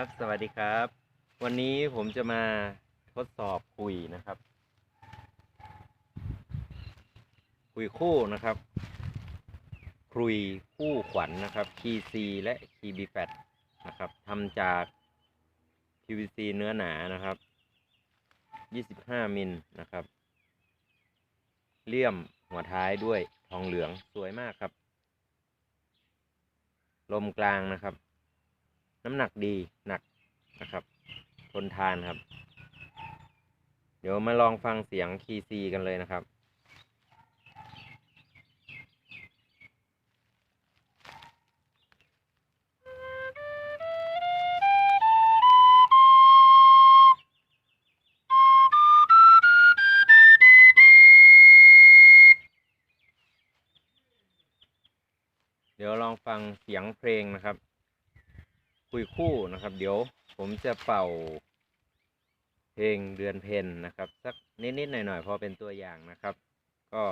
ครับ สวัสดีครับ วันนี้ผมจะมาทดสอบคุยนะครับ คุยคู่นะครับคุยคู่ขวัญนะครับคีซีและคีบีแฟตนะครับทำจาก PVC เนื้อหนานะครับ 25 มิลนะครับ เลี่ยมหัวท้ายด้วยทองเหลืองสวยมากครับ ลมกลางนะครับ น้ำหนักดีหนักนะครับทนทานครับ เดี๋ยวมาลองฟังเสียงคีซีกันเลยนะครับเดี๋ยวลองฟังเสียงเพลงนะครับ คุยคู่นะครับ เดี๋ยวผมจะเป่า เพลงเดือนเพ็ญนะครับ สักนิดๆหน่อยๆพอเป็นตัวอย่างนะครับ ก็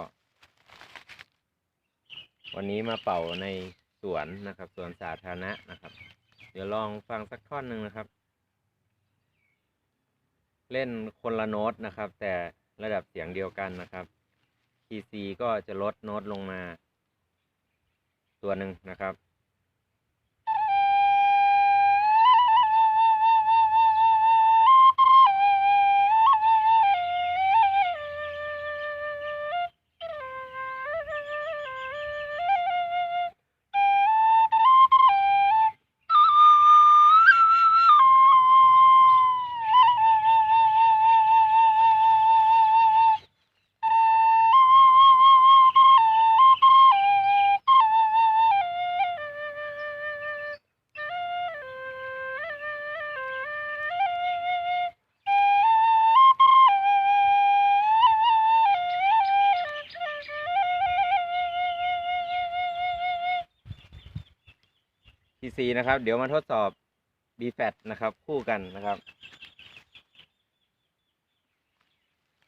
วันนี้มาเป่าในสวนนะครับสวนสาธารณะนะครับ เดี๋ยวลองฟังสักท่อนหนึ่งนะครับ เล่นคนละโน้ตนะครับ แต่ระดับเสียงเดียวกันนะครับคีซีก็จะลดโน้ตลงมา ตัวหนึ่งนะครับ TC นะครับ เดี๋ยวมาทดสอบ b f a t นะครับ คู่กันนะครับ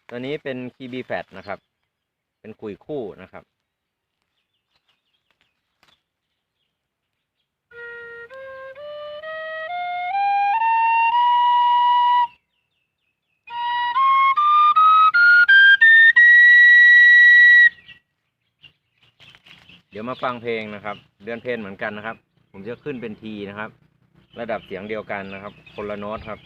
ตัวนี้เป็นคีย์ b f a t นะครับ เป็นคุยคู่นะครับเดี๋ยวมาฟังเพลงนะครับ เดือนเพลงเหมือนกันนะครับ ผมจะขึ้นเป็นทีนะครับ ระดับเสียงเดียวกันนะครับ คนละโน้ตครับ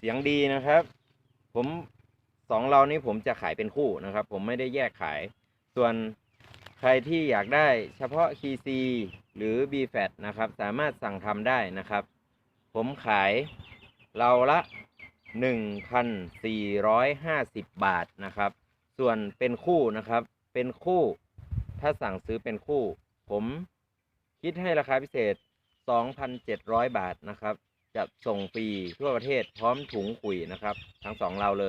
เสียงดีนะครับ ผมสองเรานี้ผมจะขายเป็นคู่นะครับ ผมไม่ได้แยกขาย ส่วนใครที่อยากได้เฉพาะ KC หรือ b f a t นะครับ สามารถสั่งทำได้นะครับ ผมขายเราละ 1,450 บาทนะครับ ส่วนเป็นคู่นะครับ เป็นคู่ ถ้าสั่งซื้อเป็นคู่ ผมคิดให้ราคาพิเศษ 2,700 บาทนะครับ จะส่งฟรีทั่วประเทศพร้อมถุงขุยนะครับ ทั้งสองเราเลย